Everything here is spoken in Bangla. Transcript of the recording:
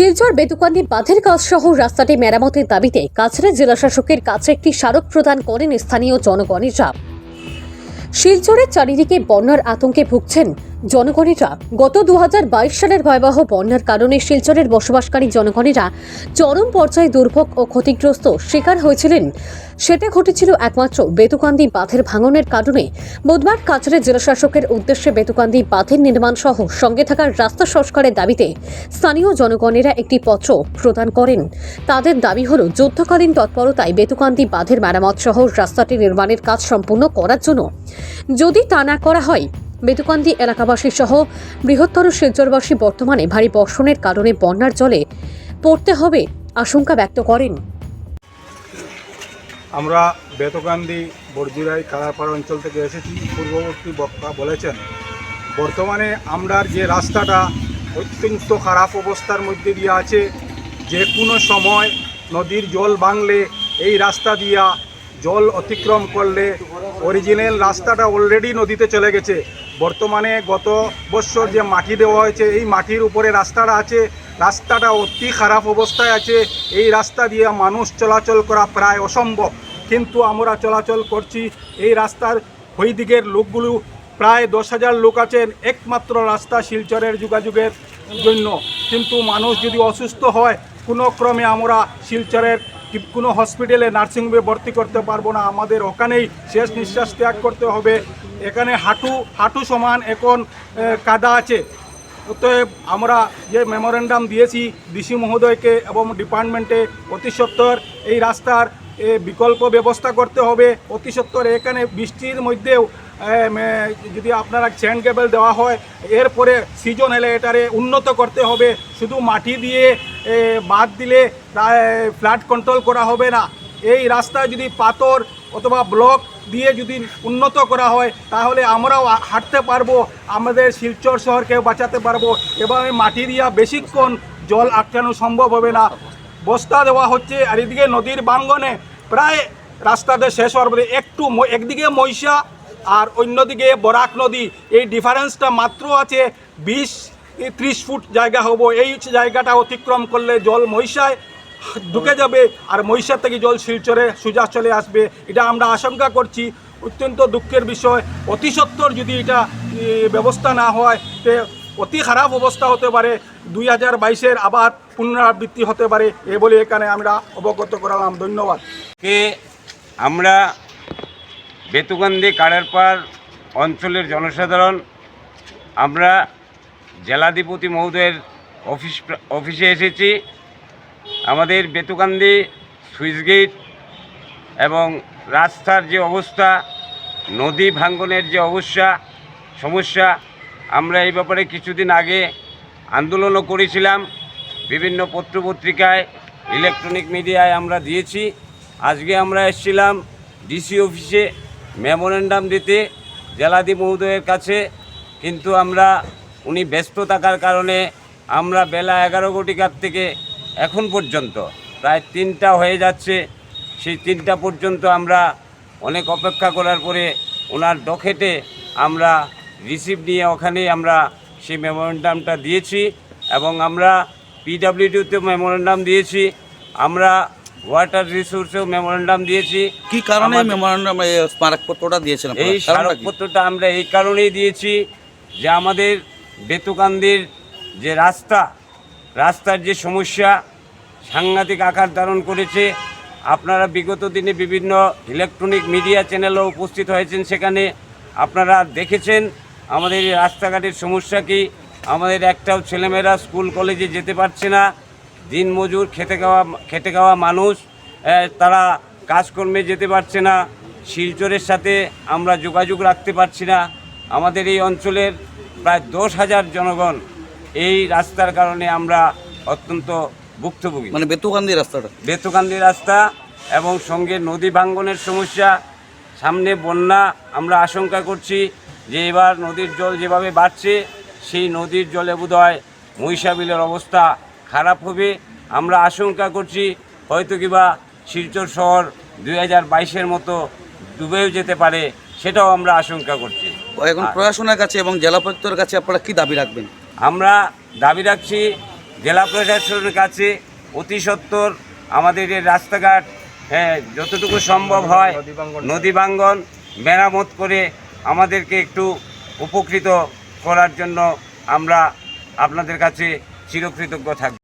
শিলচর বেতুকান্দি বাঁধের কাজ সহ রাস্তাটি মেরামতের দাবিতে কাছড়া জেলাশাসকের কাছে একটি স্মারক প্রদান করেন স্থানীয় জনগণের জনগণেরা শিলচরের চারিদিকে বন্যার আতঙ্কে ভুগছেন জনগণেরা গত দু হাজার বাইশ সালের ভয়াবহ বন্যার কারণে শিলচরের বসবাসকারী জনগণেরা চরম পর্যায়ে দুর্ভোগ ও ক্ষতিগ্রস্ত শিকার হয়েছিলেন। সেটা ঘটেছিল একমাত্র বেতুকান্দি বাঁধের ভাঙনের কারণে। বুধবার কাছড়ে জেলাশাসকের উদ্দেশ্যে বেতুকান্দি বাঁধের নির্মাণ সহ সঙ্গে থাকার রাস্তা সংস্কারের দাবিতে স্থানীয় জনগণেরা একটি পত্র প্রদান করেন। তাদের দাবি হল, যুদ্ধকালীন তৎপরতায় বেতুকান্দি বাঁধের মেরামত সহ রাস্তাটি নির্মাণের কাজ সম্পূর্ণ করার জন্য। যদি তা না করা হয় বেতুকান্দি এলাকাবাসী সহ বৃহত্তর শিলচরবাসী বর্তমানে ভারী বর্ষণের কারণে বন্যার জলে পড়তে হবে আশঙ্কা ব্যক্ত করেন। আমরা বেতকান্দি বর্জিরাই কালারপাড়া অঞ্চল থেকে এসেছি। পূর্ববর্তী বক্তা বলেছেন, বর্তমানে আমরার যে রাস্তাটা অত্যন্ত খারাপ অবস্থার মধ্যে দিয়ে আছে, যে কোনো সময় নদীর জল বাংলে এই রাস্তা দিয়া জল অতিক্রম করলে অরিজিনাল রাস্তাটা অলরেডি নদীতে চলে গেছে। বর্তমানে গত বছর যে মাটি দেওয়া হয়েছে, এই মাটির উপরে রাস্তাটা আছে। রাস্তাটা অতি খারাপ অবস্থায় আছে। এই রাস্তা দিয়ে মানুষ চলাচল করা প্রায় অসম্ভব। কিন্তু আমরা চলাচল করছি, এই রাস্তার ওই দিকের লোকগুলো প্রায় দশ হাজার লোক আছেন, একমাত্র রাস্তা শিলচরের যোগাযোগের জন্য। কিন্তু মানুষ যদি অসুস্থ হয়, কোনো ক্রমে আমরা শিলচরের কোনো হসপিটালে নার্সিংহোমে ভর্তি করতে পারব না, আমাদের ওখানেই শেষ নিঃশ্বাস ত্যাগ করতে হবে। এখানে হাঁটু হাঁটু সমান এখন কাদা আছে। অতএব আমরা যে মেমোরেন্ডাম দিয়েছি ডিসি মহোদয়কে এবং ডিপার্টমেন্টে অতি সত্বর এই রাস্তার বিকল্প ব্যবস্থা করতে হবে। অতি সত্বর এখানে বৃষ্টির মধ্যেও যদি আপনারা চেন কেবল দেওয়া হয়, এরপরে সিজন এলে এটারে উন্নত করতে হবে। শুধু মাটি দিয়ে বাদ দিলে ফ্ল্যাট কন্ট্রোল করা হবে না। এই রাস্তায় যদি পাথর অথবা ব্লক দিয়ে যদি উন্নত করা হয়, তাহলে আমরাও হাঁটতে পারব, আমাদের শিলচর শহরকে বাঁচাতে পারব, এবং মাটি দিয়া বেশিক্ষণ জল আটকানো সম্ভব হবে না। বস্তা দেওয়া হচ্ছে, আর এদিকে নদীর বাঙ্গনে প্রায় রাস্তাতে শেষ হওয়ার পরে একটু একদিকে মহিষা আর অন্যদিকে বরাক নদী। এই ডিফারেন্সটা মাত্র আছে বিশ ত্রিশ ফুট জায়গা হব, এই জায়গাটা অতিক্রম করলে জল মহিষায় ঢুকে যাবে আর মহিষার থেকে জল শিলচরে সোজা চলে আসবে। এটা আমরা আশঙ্কা করছি। অত্যন্ত দুঃখের বিষয়। অতি সত্বর যদি এটা ব্যবস্থা না হয়, তে অতি খারাপ অবস্থা হতে পারে। দুই হাজার বাইশের আবার পুনরাবৃত্তি হতে পারে। এ বলে এখানে আমরা অবগত করালাম। ধন্যবাদ। কে আমরা বেতুকান্দি কাড়ারপাড় অঞ্চলের জনসাধারণ, আমরা জেলাধিপতি মহোদয়ের অফিস অফিসে এসেছি। আমাদের বেতুকান্দি সুইচগেট এবং রাস্তার যে অবস্থা, নদী ভাঙ্গনের যে অবস্থা, সমস্যা, আমরা এই ব্যাপারে কিছুদিন আগে আন্দোলনও করেছিলাম। বিভিন্ন পত্রপত্রিকায়, ইলেকট্রনিক মিডিয়ায় আমরা দিয়েছি। আজকে আমরা এসেছিলাম ডিসি অফিসে মেমোরেন্ডাম দিতে জেলাদি মহোদয়ের কাছে। কিন্তু আমরা উনি ব্যস্ত থাকার কারণে আমরা বেলা এগারো ঘটিকার থেকে এখন পর্যন্ত প্রায় তিনটা হয়ে যাচ্ছে। সেই তিনটা পর্যন্ত আমরা অনেক অপেক্ষা করার পরে ওনার ডকেটে আমরা রিসিভ নিয়ে ওখানেই আমরা সেই মেমোরেন্ডামটা দিয়েছি এবং আমরা পিডাব্লিউডিতে মেমোরেন্ডাম দিয়েছি। আমরা ওয়াটার রিসোর্সেও মেমোরেন্ডাম দিয়েছি। কি কারণে মেমোরান্ডাম স্মারকপত্রটা আপনারা? এই স্মারকপত্রটা আমরা এই কারণেই দিয়েছি যে আমাদের বেতুকান্দির যে রাস্তা, রাস্তার যে সমস্যা, সাংঘাতিক আকার ধারণ করেছে, আপনারা বিগত দিনে বিভিন্ন ইলেকট্রনিক মিডিয়া চ্যানেলও উপস্থিত হয়েছেন সেখানে। আপনারা দেখেছেন আমাদের এই রাস্তাঘাটের সমস্যা কি? আমাদের একটাও ছেলেমেয়েরা স্কুল, কলেজে যেতে পারছে না। দিনমজুর খেতে খাওয়া খেতে খাওয়া মানুষ তারা কাজকর্মে যেতে পারছে না। শিলচরের সাথে আমরা যোগাযোগ রাখতে পারছি না। আমাদের এই অঞ্চলের প্রায় দশ হাজার জনগণ এই রাস্তার কারণে আমরা অত্যন্ত ভুক্তভোগী। মানে বেতুকান্দি রাস্তাটা? বেতুকান্দি রাস্তা এবং সঙ্গে নদী ভাঙ্গনের সমস্যা সামনে বন্যা আমরা আশঙ্কা করছি যে এবার নদীর জল যেভাবে বাড়ছে সেই নদীর জলে বোধহয় মহিষাবিলের অবস্থা খারাপ হবে। আমরা আশঙ্কা করছি হয়তো কিবা শিলচর শহর দুই হাজার বাইশের মতো ডুবেও যেতে পারে সেটাও আমরা আশঙ্কা করছি। এখন প্রশাসনের কাছে এবং জেলা প্রশাসনের কাছে আপনারা কি দাবি রাখবেন? আমরা দাবি রাখছি জেলা প্রশাসনের কাছে অতি সত্বর আমাদের যে রাস্তাঘাট হ্যাঁ যতটুকু সম্ভব হয় নদী বাঙ্গন মেরামত করে আমাদেরকে একটু উপকৃত করার জন্য আমরা আপনাদের কাছে চিরকৃতজ্ঞ থাকব।